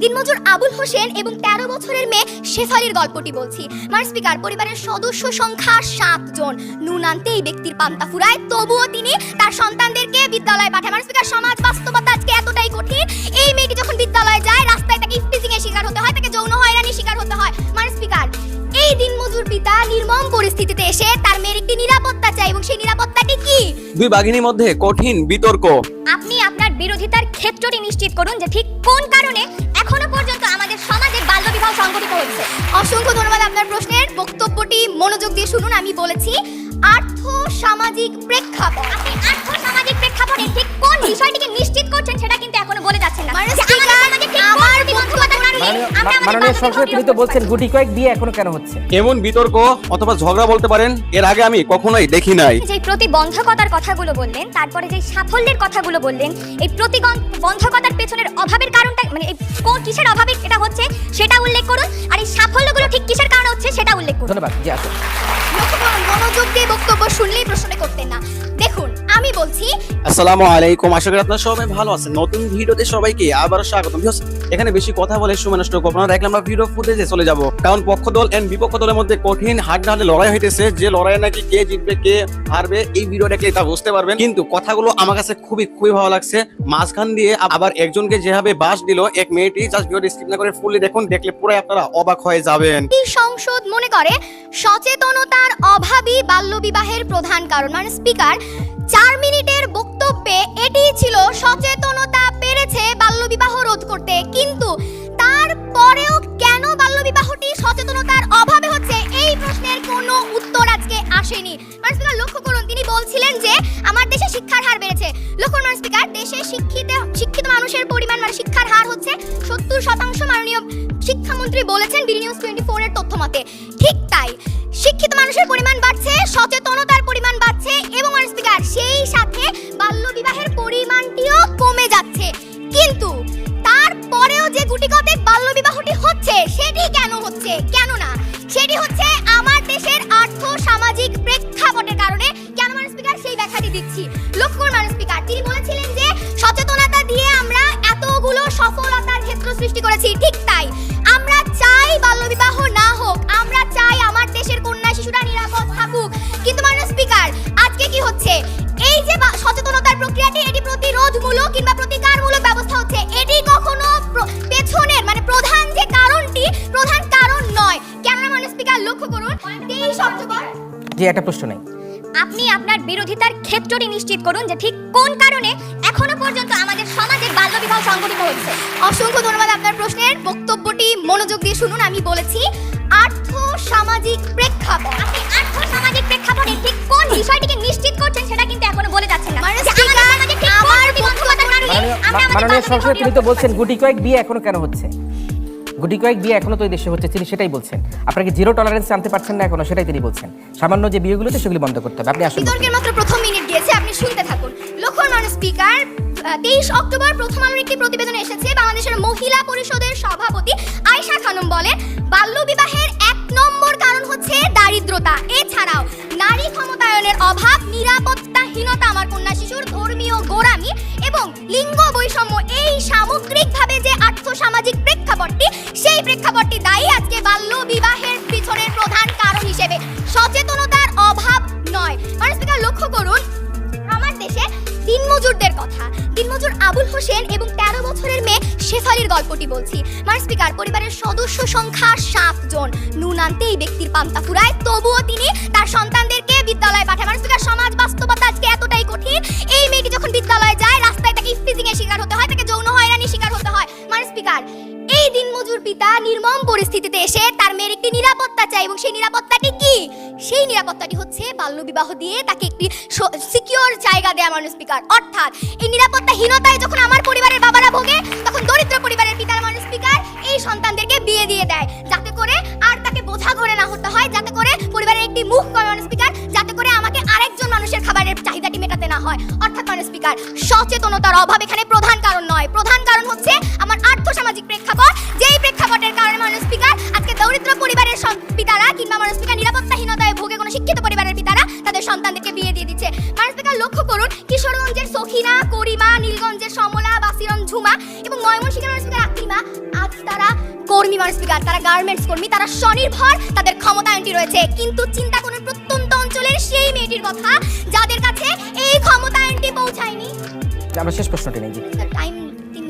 দিনমজুর আবুল হোসেন এবং তেরো বছরের মেয়ে শেফালির গল্পটি বলছি। মার স্পিকার পরিবারের সদস্য সংখ্যা সাত জন নুন আনতে এই ব্যক্তির পান্তা ফুরায় তবুও তিনি তার সন্তানদেরকে বিদ্যালয়ে পাঠায়। মার স্পিকার সমাজ বাস্তবতা আজকে এতটাই কঠিন। এই মেয়েটি যখন বিদ্যালয়ে যায় রাস্তায় তাকে ইফটিজিং এর শিকার হতে হয় তাকে যৌন হয়রানির শিকার হতে হয়। মার স্পিকার এই দিনমজুর পিতা নির্মম পরিস্থিতিতে এসে তার মেয়ের একটি নিরাপত্তা চায় এবং সেই নিরাপত্তাটি কি? দুই বাঘিনীর মধ্যে কঠিন বিতর্ক। ক্ষেত্রটি নিশ্চিত করুন যে ঠিক কোন কারণে এখনও পর্যন্ত আমাদের সমাজে বাল্যবিবাহ সংঘটিত হচ্ছে অসংখ্য ধন্যবাদ আপনার প্রশ্নের বক্তব্যটি মনোযোগ দিয়ে শুনুন, আমি বলেছি আর্থ সামাজিক প্রেক্ষাপট। আর্থ সামাজিক প্রেক্ষাপটে ঠিক কোন বিষয়টিকে মাননীয় সংসদ তিনি তো বলছেন গুটি কয়েক বিয়ে এখনও কেন হচ্ছে? এমন বিতর্ক অথবা ঝগড়া বলতে পারেন এর আগে আমি কখনোই দেখি নাই। যে প্রতিবন্ধকতার কথাগুলো বললেন তারপরে যে সাফল্যের কথাগুলো বললেন এই প্রতিবন্ধকতার পেছনের অভাবের কারণটা মানে এই কোন কিসের অভাবে এটা হচ্ছে সেটা উল্লেখ করুন। আর এই সাফল্যগুলো ঠিক কিসের কারণে হচ্ছে সেটা উল্লেখ করুন। ধন্যবাদ জি আসুন। মনোযোগ দিয়ে বক্তব্য শুনলেই প্রশ্ন করতেন না। দেখুন আমি বলছি আসসালামু আলাইকুম। আশা করি আপনারা সবাই ভালো আছেন। নতুন ভিডিওতে সবাইকে আবার স্বাগতম। Viewers, এখানে বেশি কথা বলে সময় নষ্ট করব না। দেখলে আমরা ভিডিও ফুটেজে চলে যাব। কারণ পক্ষ দল এন্ড বিপক্ষ দলের মধ্যে কঠিন হাট নাহলে লড়াই হইতেছে। যে লড়াই নাকি কে জিতবে কে হারবে এই ভিডিও দেখলে তা বুঝতে পারবেন। কিন্তু কথাগুলো আমার কাছে খুবই খুবই ভালো লাগছে। মাঝখান দিয়ে আবার একজনকে যেভাবে বাস দিল এক মেয়েটি জাস্ট ভিডিও স্কিপ না করে ফুললি দেখুন। দেখলে পুরো আপনারা অবাক হয়ে যাবেন। এই সংসদ মনে করে সচেতনতার অভাবই বাল্যবিবাহের প্রধান কারণ। মানে স্পিকার চার মিনিটের বক্তব্যে এটি ছিল সচেতনতা পেরেছে বাল্যবিবাহ রোধ করতে। কিন্তু তারপরেও কেন বাল্যবিবাহটি সচেতনতার অভাবে হচ্ছে? এই প্রশ্নের কোনো উত্তর আজকে আসেনি। লক্ষ্য করুন, তিনি বলছিলেন যে আমার দেশে শিক্ষার হার বেড়েছে। লক্ষ্য করুন স্পিকার দেশে শিক্ষিত শিক্ষিত মানুষের পরিমাণ মানে শিক্ষার হার হচ্ছে সত্তর শতাংশ মাননীয় শিক্ষামন্ত্রী বলেছেন বিডি নিউজ টোয়েন্টি ফোর এর তথ্য মতে ঠিক তাই সেটি হচ্ছে আমার দেশের আর্থ সামাজিক প্রেক্ষাপটের কারণে কেন মানে স্পিকার সেই ব্যাখ্যাটি দিচ্ছি। লক্ষ্য করুন মানে স্পিকার, তিনি বলেছিলেন যে সচেতনতা দিয়ে আমরা এতগুলো সফলতার ক্ষেত্র সৃষ্টি করেছি, ঠিক তাই। জি একটা প্রশ্ন নেই। আপনি আপনার বিরোধিতার ক্ষেত্রটি নিশ্চিত করুন যে ঠিক কোন কারণে এখনও পর্যন্ত আমাদের সমাজে বাল্যবিবাহ সংঘটিত হচ্ছে অসংখ্য ধন্যবাদ আপনার প্রশ্নের বক্তব্যটি মনোযোগ দিয়ে শুনুন আমি বলেছি আর্থ সামাজিক প্রেক্ষাপট। আপনি আর্থ সামাজিক প্রেক্ষাপটে ঠিক কোন বিষয়টিকে নিশ্চিত করছেন সেটা কিন্তু এখনও বলে যাচ্ছেন না। যে আমাদের সমাজে ঠিক কোন প্রতিবন্ধকতার কারণে আমরা আমাদের সংসদ তিনি তো বলছেন গুটি কয়েক বিয়ে এখনও কেন হচ্ছে? গুটি কয়েক বিয়ে এখনও তো এই দেশে হচ্ছে, তিনি সেটাই বলছেন। আপনাকে জিরো টলারেন্স আনতে পারছেন না, এখনও সেটাই তিনি বলছেন। সামান্য যে বিয়েগুলোতে সেগুলি বন্ধ করতে হবে, আপনি আসুন। বিতর্কের মাত্র প্রথম মিনিট গিয়েছে, আপনি শুনতে থাকুন। লক্ষ্মণ মানে স্পিকার তেইশ অক্টোবর প্রথম আলোর একটি প্রতিবেদন এসেছে, বাংলাদেশের মহিলা পরিষদের লিঙ্গ বৈষম্য, এই সামগ্রিকভাবে যে আর্থসামাজিক প্রেক্ষাপটটি, সেই প্রেক্ষাপটটি দায়ী আজকে বাল্য বিবাহের পিছনের প্রধান কারণ হিসেবে। সচেতনতার অভাব নয়। মানে স্পিকার লক্ষ্য করুন, আমার দেশে দিনমজুরদের কথা। দিনমজুর আবুল হোসেন এবং তেরো বছরের মেয়ে শেফালির গল্পটি বলছি। মানে স্পিকার পরিবারের সদস্য সংখ্যা সাত জন নুন আনতে এই ব্যক্তির পান্তা ফুরায়, তবুও তিনি তার সন্তানদেরকে বিদ্যালয়ে পাঠায়। মানে স্পিকার সমাজ বাস্তবতা আজকে এতটাই কঠিন সেই নিরাপত্তাটি কি? সেই নিরাপত্তাটি হচ্ছে বাল্যবিবাহ দিয়ে তাকে একটি সিকিউর জায়গা দেয়া মানুষ স্পিকার অর্থাৎ এই নিরাপত্তাহীনতায় যখন আমার পরিবারের বাবারা ভোগে, তখন দরিদ্র পরিবারের পিতার মানুষ স্পিকার এই সন্তানদেরকে বিয়ে দিয়ে দেয়। যাতে করে আর তাকে বোঝা করে না হতে হয়, যাতে করে পরিবারের একটি মুখ কমে মানুষ স্পিকার যাতে করে আমাকে আরেকজন মানুষের খাবারের চাহিদাটি মেটাতে না হয়। অর্থাৎ মানুষ স্পিকার সচেতনতার অভাব এখানে প্রধান কারণ নয়। প্রধান সব- পিতারা কিংবা স্পিকার নিরাপত্তাহীনতায় ভোগে কোনো শিক্ষিত পরিবারের পিতারা তাদের সন্তানদেরকে বিয়ে দিয়ে দিচ্ছে। মানুষ স্পিকার লক্ষ্য করুন কিশোরগঞ্জের সখিনা করিমা নীলগঞ্জের সমলা বাসিরন ঝুমা এবং ময়মনসিংহের মানুষ স্পিকার আকলিমা আজ তারা কর্মী মানুষ স্পিকার তারা গার্মেন্টস কর্মী তারা স্বনির্ভর তাদের ক্ষমতায়নটি রয়েছে। কিন্তু চিন্তা করুন প্রত্যন্ত অঞ্চলের সেই মেয়েটির কথা যাদের কাছে এই ক্ষমতায়নটি পৌঁছায়নি। আমরা শেষ প্রশ্নটি নেই টাইম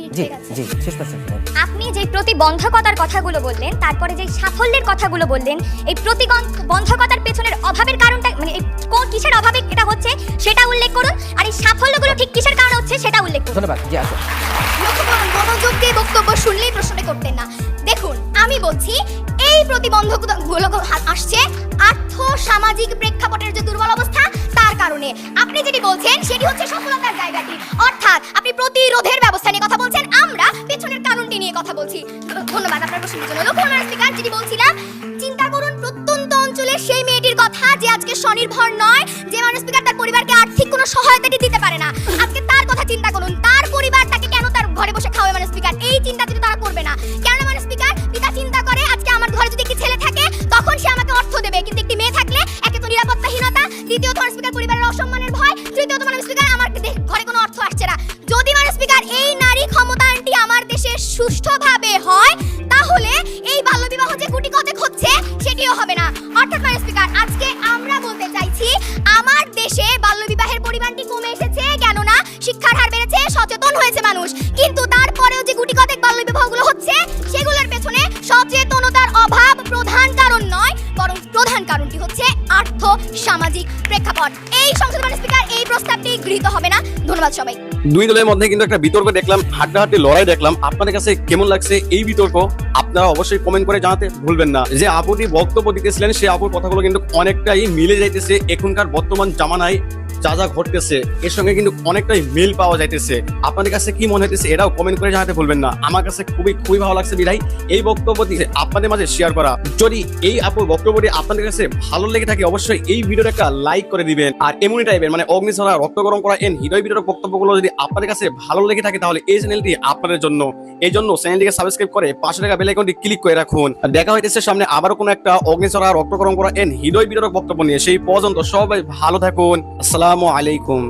মিনিট জি জি শেষ প্রশ্নটি আপনি যে প্রতিবন্ধকতার কথাগুলো বললেন তারপরে যে সাফল্যের কথাগুলো বললেন এই প্রতিবন্ধকতার পেছনের অভাবের কারণটা মানে কোন কিসের অভাবে এটা হচ্ছে সেটা উল্লেখ করুন। আর এই সাফল্যগুলো ঠিক কিসের কারণে হচ্ছে সেটা উল্লেখ করুন। ধন্যবাদ জি আসুন। মনোযোগ দিয়ে বক্তব্য শুনলেই প্রশ্ন করতেন না। দেখুন আমি বলছি এই প্রতিবন্ধকগুলো আসছে আর্থ সামাজিক প্রেক্ষাপটের যে দুর্বল অবস্থা, তার কারণে। আপনি যেটি বলছেন, সেটি হচ্ছে সফলতার জায়গাটি। অর্থাৎ, আপনি প্রতিরোধের ব্যবস্থা নিয়ে কথা বলছেন, আমরা পেছনের কারণটি নিয়ে কথা বলছি। ধন্যবাদ আপনার প্রশ্নের জন্য। লক্ষ্য স্পিকার যেটি বলছিলাম, চিন্তা করুন, প্রত্যন্ত অঞ্চলের সেই মেয়েটির কথা যে আজকে স্বনির্ভর নয়, যে মানুষ স্পিকার তার পরিবারকে আর্থিক কোনো সহায়তাটি দিতে পারে না। মানে আজকে আমরা বলতে চাইছি, আমার দেশে বাল্যবিবাহের পরিমাণটি কমে এসেছে, কেননা শিক্ষার হার বেড়েছে, সচেতন হয়েছে মানুষ। কিন্তু তারপরেও যে গুটি কতক বাল্যবিবাহগুলো হচ্ছে, সেগুলোর পেছনে সচেতনতার অভাব প্রধান কারণ নয়, বরং প্রধান কারণটি হচ্ছে সামাজিক প্রেক্ষাপট। এই সংসদ মানে স্পিকার এই প্রস্তাবটি গৃহীত হবে না। ধন্যবাদ সবাই। দুই দলের মধ্যে কিন্তু একটা বিতর্ক দেখলাম, হাড্ডাহাড্ডি লড়াই দেখলাম। আপনাদের কাছে কেমন লাগছে এই বিতর্ক? আপনারা অবশ্যই কমেন্ট করে জানাতে ভুলবেন না। যে আপুটি বক্তব্য দিতেছিলেন, সে আপুর কথাগুলো কিন্তু অনেকটাই মিলে যাইতেছে এখনকার বর্তমান জামানায়। যা যা ঘটতেছে, এর সঙ্গে কিন্তু অনেকটাই মিল পাওয়া যাইতেছে। আপনাদের কাছে কি মনে হইতেছে এটাও কমেন্ট করে জানাতে ভুলবেন না। আমার কাছে খুবই খুবই ভালো লাগছে বিধাই এই বক্তব্যটি আপনাদের মাঝে শেয়ার করা। যদি এই আপুর বক্তব্যটি আপনাদের কাছে ভালো লেগে থাকে, অবশ্যই এই ভিডিওটা একটা লাইক করে দিবেন। আর এমনি টাইপের মানে অগ্নি ছড়া রক্ত গরম করা এন হৃদয় ভিডিওর বক্তব্যগুলো যদি আপনাদের কাছে ভালো লেগে থাকে, তাহলে এই চ্যানেলটি আপনাদের জন্য। এই জন্য চ্যানেলটিকে সাবস্ক্রাইব করে পাশে থাকা বেল আইকনটি ক্লিক করে রাখুন। দেখা হইতেছে সামনে আবারও কোনো একটা অগ্নি ছড়া রক্ত গরম করা এন হৃদয় ভিডিওর বক্তব্য নিয়ে। সেই পর্যন্ত সবাই ভালো থাকুন। আসসালামু আলাইকুম